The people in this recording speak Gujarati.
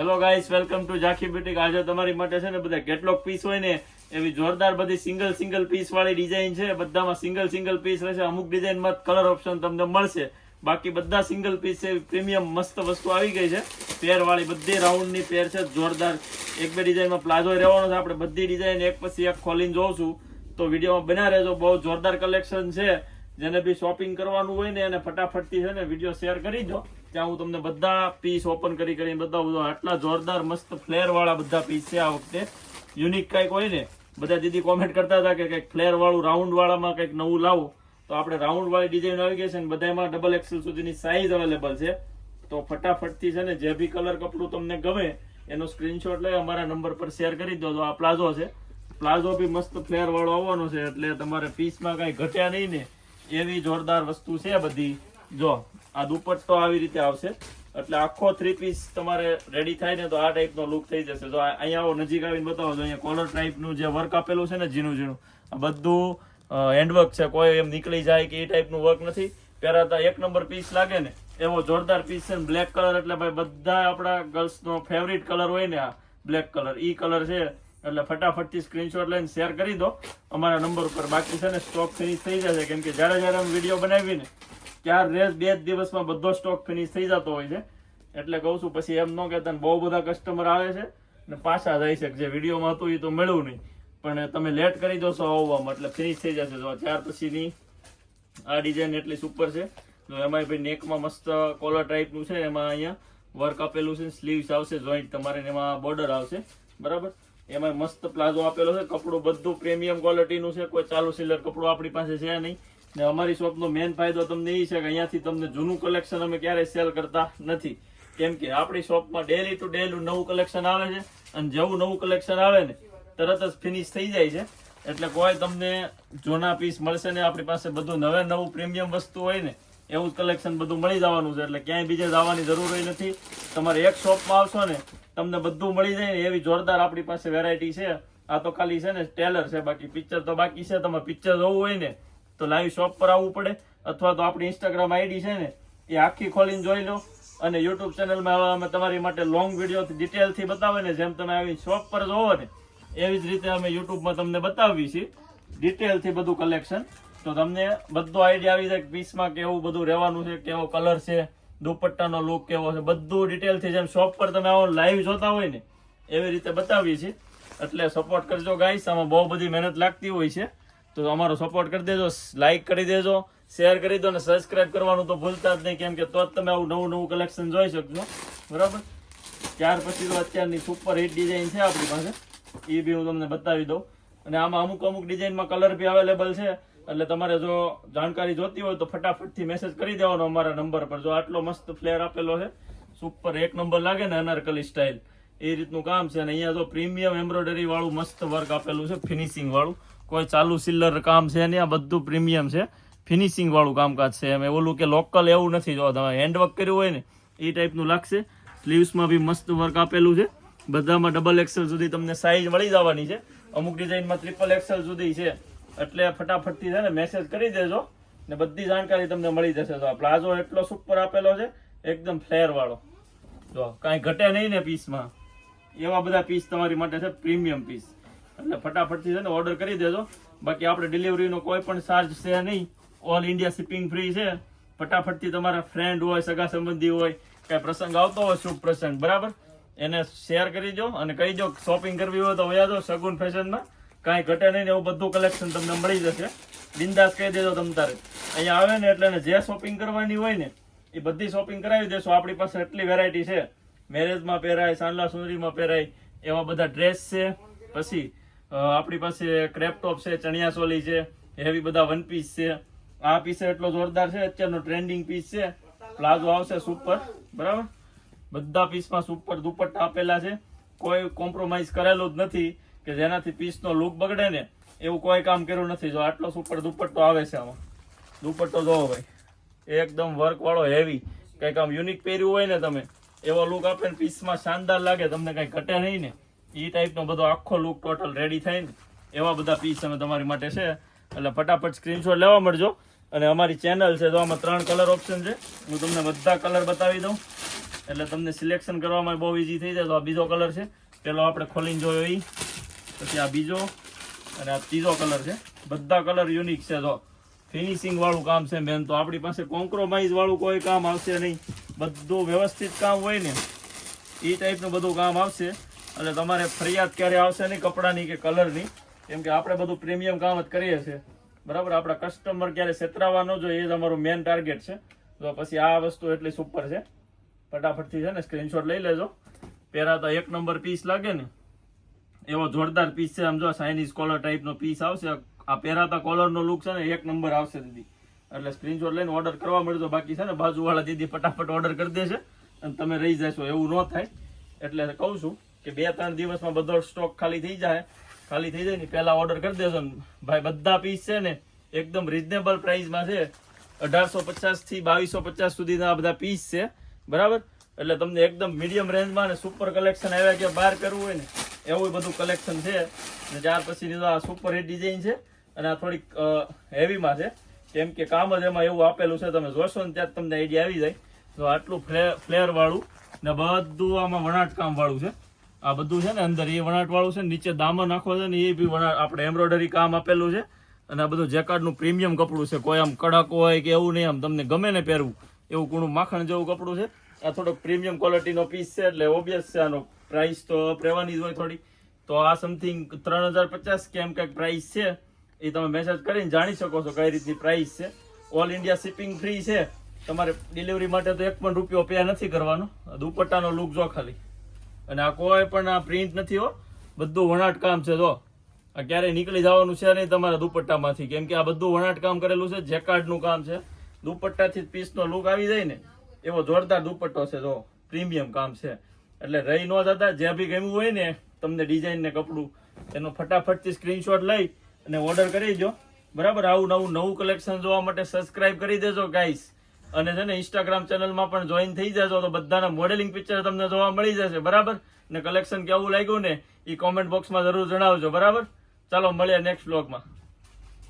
Hello guys welcome to Zankhi boutique આજે તમારી માટે છે ને બધા કેટલોક પીસ હોય ને, એવી જોરદાર બધી સિંગલ સિંગલ પીસ વાળી ડિઝાઇન છે. બધામાં સિંગલ સિંગલ પીસ રહેશે. અમુક ડિઝાઇનમાં કલર ઓપ્શન તમને મળશે. બાકી બધા સિંગલ પીસ છે પ્રીમિયમ મસ્ત વસ્તુ આવી ગઈ છે. પેર વાળી બધી રાઉન્ડની પેર છે. જોરદાર. એક બે ડિઝાઇનમાં પ્લાઝો રહેવાનો છે. આપણે બધી ડિઝાઇન એક પછી એક ખોલીને જોઉં છું. તો વિડીયોમાં બના રહેજો. બહુ જોરદાર કલેક્શન છે. જેને બી શોપિંગ કરવાનું હોય ને એને ફટાફટથી છે ને વીડિયો શેર કરી દો. ત્યાં હું તમને બધા પીસ ઓપન કરી કરીને બતાવું આટલા જોરદાર મસ્ત ફ્લેર વાળા બધા પીસ છે આ વખતે. યુનિક કંઈક હોય ને, બધા દીદી કોમેન્ટ કરતા હતા કે કંઈક ફ્લેર વાળું રાઉન્ડ વાળામાં કંઈક નવું લાવો. તો આપણે રાઉન્ડ વાળી ડિઝાઇન આવી ગઈ છે ને બધામાં ડબલ એક્સેલ સુધીની સાઈઝ અવેલેબલ છે. તો ફટાફટથી છે ને, જે બી કલર કપડું તમને ગમે, એનો સ્ક્રીનશોટ લઈ અમારા નંબર પર શેર કરી દો. તો આ પ્લાઝો છે. પ્લાઝો બી મસ્ત ફ્લેર વાળો આવવાનો છે, એટલે તમારે પીસમાં કાંઈ ઘટ્યા નહીં ને. એવી જોરદાર વસ્તુ છે બધી. જો, આ દુપટ્ટો આવી રીતે આવશે. એટલે આખો થ્રી પીસ તમારે રેડી થાય ને તો આ ટાઈપનો લુક થઈ જશે. જો અહીંયા આવો નજીક આવીને બતાવો તો અહીંયા કોલર ટાઈપનું જે વર્ક આપેલું છે ને ઝીણું ઝીણું, આ બધું હેન્ડવર્ક છે. કોઈ એમ નીકળી જાય કે એ ટાઈપનું વર્ક નથી. પહેરાતા એક નંબર પીસ લાગે ને, એવો જોરદાર પીસ છે બ્લેક કલર એટલે ભાઈ બધા આપણા ગર્લ્સનો ફેવરિટ કલર હોય ને આ બ્લેક કલર ઈ કલર છે. એટલે ફટાફટથી સ્ક્રીનશોટ લઈને શેર કરી દો. અમારા નંબર ઉપર બાકી છે ને સ્ટોક ફિનિશ થઈ જશે. કેમ કે જ્યારે જ્યારે અમે વીડિયો બનાવીએ ત્યાર રેસ બે જ દિવસમાં બધો સ્ટોક ફિનિશ થઈ જતો હોય છે. એટલે કહું છું, પછી એમ ન કહેતા બહુ બધા કસ્ટમર આવે છે ને પાછા જાય છે, જે વિડીયોમાં હતું એ તો મળ્યું નહીં. પણ તમે લેટ કરી જોશો આવવામાં, એટલે ફિનિશ થઈ જશે. તો ત્યાર પછીની આ ડિઝાઇન એટલી સુપર છે. તો એમાં ભાઈ નેકમાં મસ્ત કોલર ટાઈપનું છે, એમાં અહીંયા વર્ક આપેલું છે સ્લીવ્સ આવશે જોઈન્ટ તમારે એમાં બોર્ડર આવશે. બરાબર? એમાં મસ્ત પ્લાઝો આપેલો છે, કપડું બધું પ્રીમિયમ ક્વોલિટીનું છે, કોઈ ચાલુ સિલર કપડું આપણી પાસે છે નહીં. ને અમારી શોપનો મેન ફાયદો તમને એ છે કે અહીંયાથી તમને જૂનું કલેક્શન અમે ક્યારેય સેલ કરતા નથી. કેમ કે આપણી શોપમાં ડેલી ટુ ડેલી નવું કલેક્શન આવે છે અને જેવું નવું કલેક્શન આવે ને તરત જ ફિનિશ થઈ જાય છે. એટલે કોઈ તમને જૂના પીસ મળશે ને આપણી પાસે બધું નવે નવું પ્રીમિયમ વસ્તુ હોય ને એવું કલેક્શન બધું મળી જવાનું છે. એટલે ક્યાંય બીજે જવાની જરૂર હોય નથી. તમારે એક શોપમાં આવશો ને તમને બધું મળી જાય ને એવી જોરદાર આપણી પાસે વેરાયટી છે. આ તો ખાલી છે ને ટેલર છે, બાકી પિક્ચર તો બાકી છે. તમારે પિક્ચર જોવું હોય ને તો લાઈવ શોપ પર આવવું પડે, અથવા તો આપણી ઇન્સ્ટાગ્રામ આઈડી છે ને, એ આખી ખોલીને જોઈ લો. અને યુટ્યુબ ચેનલમાં અમે તમારી માટે લોંગ વીડિયો ડિટેલથી બતાવે ને, જેમ તમે આવી શોપ પર જોવો ને, એવી જ રીતે અમે યુટ્યુબમાં તમને બતાવીએ છીએ ડિટેલથી બધું કલેક્શન તો તમને બધો આઈડિયા આવી જાય પીસમાં કેવું બધું રહેવાનું છે, કેવો કલર છે, દુપટ્ટાનો લુક કેવો છે, બધું ડિટેલથી જેમ શોપ પર તમે આવો લાઈવ જોતા હોય ને, એવી રીતે બતાવીએ છીએ. એટલે સપોર્ટ કરજો ગાઈસ આમાં બહુ બધી મહેનત લાગતી હોય છે. તો અમારો સપોર્ટ કરી દેજો લાઇક કરી દેજો શેર કરી દો અને સબસ્ક્રાઇબ કરવાનું તો ભૂલતા જ નહીં, કેમ કે તો જ તમે આવું નવું નવું કલેક્શન જોઈ શકશો. બરાબર? ત્યાર પછી તો અત્યારની સુપર હિટ ડિઝાઇન છે આપણી પાસે. એ બી હું તમને બતાવી દઉં. અને આમાં અમુક અમુક ડિઝાઇનમાં કલર બી અવેલેબલ છે. એટલે તમારે જો જાણકારી જોતી હોય તો ફટાફટથી મેસેજ કરી દેવાનો અમારા નંબર પર. જો આટલો મસ્ત ફ્લેર આપેલો છે સુપર એક નંબર લાગે ને અનારકલી સ્ટાઇલ એ રીતનું કામ છે. અને અહીંયા જો પ્રીમિયમ એમ્બ્રોઇડરી વાળું મસ્ત વર્ક આપેલું છે ફિનિશિંગ વાળું. કોઈ ચાલુ સિલ્લર કામ છે નહીં, આ બધું પ્રીમિયમ છે. ફિનિશિંગ વાળું કામકાજ છે એમ. ઓલું કે લોકલ એવું નથી. જો, તમે હેન્ડવર્ક કર્યું હોય ને એ ટાઈપનું લાગશે. સ્લીવ્સમાં બી મસ્ત વર્ક આપેલું છે. બધામાં ડબલ એક્સેલ સુધી તમને સાઈઝ મળી જવાની છે. અમુક ડિઝાઇનમાં ટ્રિપલ એક્સેલ સુધી છે. એટલે ફટાફટથી છે ને મેસેજ કરી દેજો ને બધી જાણકારી તમને મળી જશે. તો આ પ્લાઝો એટલો સુપર આપેલો છે, એકદમ ફ્લેર વાળો. જો, કાંઈ ઘટે નહીં ને પીસમાં એવા બધા પીસ તમારી માટે છે, પ્રીમિયમ પીસ એટલે ફટાફટથી છે ને ઓર્ડર કરી દેજો. બાકી આપણે ડિલિવરીનો કોઈ પણ ચાર્જ છે નહીં. ઓલ ઇન્ડિયા શિપિંગ ફ્રી છે. ફટાફટથી તમારા ફ્રેન્ડ હોય, સગા સંબંધી હોય, કાંઈ પ્રસંગ આવતો હોય, શુભ પ્રસંગ, બરાબર? એને શેર કરી દો અને કહી દો શોપિંગ કરવી હોય તો વયા દો સગુન ફેશનમાં કાંઈ ઘટે નહીં એવું બધું કલેક્શન તમને મળી જશે. બિંદાસ કહી દેજો તમ તારે. અહીંયા આવે ને એટલે જે શોપિંગ કરવાની હોય ને, એ બધી શોપિંગ કરાવી દેશો. આપણી પાસે એટલી વેરાયટી છે. મેરેજમાં પહેરાય, સાંડલા સુંદરીમાં પહેરાય, એવા બધા ડ્રેસ છે. પછી આપણી પાસે ક્રેપટોપ છે, ચણિયા ચોલી છે હેવી બધા વન પીસ છે. આ પીસ એટલો જોરદાર છે, અત્યારનો ટ્રેન્ડિંગ પીસ છે. પ્લાઝો આવશે સુપર બરાબર? બધા પીસમાં સુપર દુપટ્ટા આપેલા છે. કોઈ કોમ્પ્રોમાઇઝ કરેલું જ નથી કે જેનાથી પીસનો લુક બગડે ને, એવું કોઈ કામ કર્યું નથી. જો આટલો સુપર દુપટ્ટો આવે છે આમાં. દુપટ્ટો જોવો ભાઈ. એકદમ વર્કવાળો હેવી કંઈક આમ યુનિક પહેર્યું હોય ને તમે, એવો લુક આપે ને પીસમાં શાનદાર લાગે, તમને કંઈ ઘટે નહીં ને. એ ટાઈપનો બધો આખો લુક ટોટલ રેડી થાય ને એવા બધા પીસ અમે તમારી માટે છે. એટલે ફટાફટ સ્ક્રીનશોટ લેવા મળજો. અને અમારી ચેનલ છે, તો આમાં ત્રણ કલર ઓપ્શન છે. હું તમને બધા કલર બતાવી દઉં. એટલે તમને સિલેક્શન કરવામાં બહુ ઇઝી થઈ જાય તો આ બીજો કલર છે. પેલો આપણે ખોલીને જોયો એ પછી આ બીજો અને આ ત્રીજો કલર છે. બધા કલર યુનિક છે તો ફિનિશિંગ વાળું કામ છે મેન તો આપણી પાસે કોમ્પ્રોમાઇઝ વાળું કોઈ કામ આવશે નહીં. બધું વ્યવસ્થિત કામ હોય ને એ ટાઈપનું બધું કામ આવશે. એટલે તમારે ફરિયાદ ક્યારે આવશે નહીં, કપડાની કે કલરની? કેમ કે આપણે બધું પ્રીમિયમ કામ જ કરીએ છીએ. બરાબર? આપણા કસ્ટમર ક્યારે છેતરાવા ન જોઈએ, એ જ અમારું મેન ટાર્ગેટ છે. તો પછી આ વસ્તુ એટલી સુપર છે. ફટાફટથી છે ને સ્ક્રીનશોટ લઈ લેજો. પહેરાતા એક નંબર પીસ લાગે ને, એવો જોરદાર પીસ છે. આમ જો ચાઇનીઝ કોલર ટાઈપનો પીસ આવશે. આ પહેરાતા કોલરનો લુક છે ને, એક નંબર આવશે દીદી. એટલે સ્ક્રીનશોટ લઈને ઓર્ડર કરવા મળજો. બાકી છે ને, બાજુવાળા દીદી ફટાફટ ઓર્ડર કરી દેશે. અને તમે રહી જશો, એવું ન થાય. એટલે કહું છું કે બે ત્રણ દિવસમાં બધો સ્ટોક ખાલી થઈ જાય. ખાલી થઈ જાય ને પહેલાં ઓર્ડર કરી દેજો ને. ભાઈ, બધા પીસ છે ને, એકદમ રિઝનેબલ પ્રાઇસમાં છે. અઢારસો પચાસથી બાવીસો પચાસ સુધીના બધા પીસ છે. બરાબર? એટલે તમને એકદમ મીડિયમ રેન્જમાં ને સુપર કલેક્શન આવ્યા કે બહાર કરવું હોય ને, એવું બધું કલેક્શન છે. ને ત્યાર પછી આ સુપર હિટ ડિઝાઇન છે. અને આ થોડીક હેવીમાં છે. કેમ કે કામ જ એમાં એવું આપેલું છે, તમે જોશો ને ત્યાં તમને આઈડિયા આવી જાય. તો આટલું ફ્લેર વાળું ને બધું આમાં વણાટ કામવાળું છે. આ બધું છે ને અંદર, એ વણાટ વાળું છે નીચે દામન નાખો છે ને એ બી વણાટ આપણે એમ્બ્રોઇડરી કામ આપેલું છે. અને આ બધું જેકાર્ડનું પ્રીમિયમ કપડું છે. કોઈ આમ કડક હોય કે એવું નહીં, આમ તમને ગમે ને પહેરવું, એવું કુણું માખણ જેવું કપડું છે. આ થોડોક પ્રીમિયમ ક્વોલિટીનો પીસ છે એટલે ઓબ્વિયસ છે, આનો પ્રાઇસ તો રહેવાની જ હોય થોડી. તો આ સમથિંગ ત્રણ હજાર પચાસ કે એમ કંઈક પ્રાઇસ છે. એ તમે મેસેજ કરીને જાણી શકો છો કઈ રીતની પ્રાઇસ છે. ઓલ ઇન્ડિયા શિપિંગ ફ્રી છે. તમારે ડિલિવરી માટે તો એક પણ રૂપિયો પે નથી કરવાનો. દુપટ્ટાનો લુક જો ખાલી. અને આ કોઈ પણ આ પ્રિન્ટ નથી હો. બધું વણાટ કામ છે, જો. આ ક્યારેય નીકળી જવાનું છે નહીં તમારા દુપટ્ટામાંથી. કેમ કે આ બધું વણાટ કામ કરેલું છે, જેકાર્ડનું કામ છે. દુપટ્ટાથી જ પીસનો લુક આવી જાય ને, એવો જોરદાર દુપટ્ટો છે, જો. પ્રીમિયમ કામ છે. એટલે રહી ન જતા જે બી ગમ્યું હોય ને, તમને ડિઝાઇન ને કપડું, એનો ફટાફટથી સ્ક્રીનશોટ લઈ અને ઓર્ડર કરી દો બરાબર? આવું નવું નવું કલેક્શન જોવા માટે સબસ્ક્રાઇબ કરી દેજો ગાઈસ અને છે ને ઇન્સ્ટાગ્રામ ચેનલમાં પણ જોઈન થઈ જશો તો બધાના મોડેલિંગ પિક્ચર તમને જોવા મળી જશે, બરાબર? ને કલેક્શન કેવું લાગ્યું ને એ કોમેન્ટ બોક્સમાં જરૂર જણાવજો, બરાબર? ચાલો, મળીએ નેક્સ્ટ બ્લોગમાં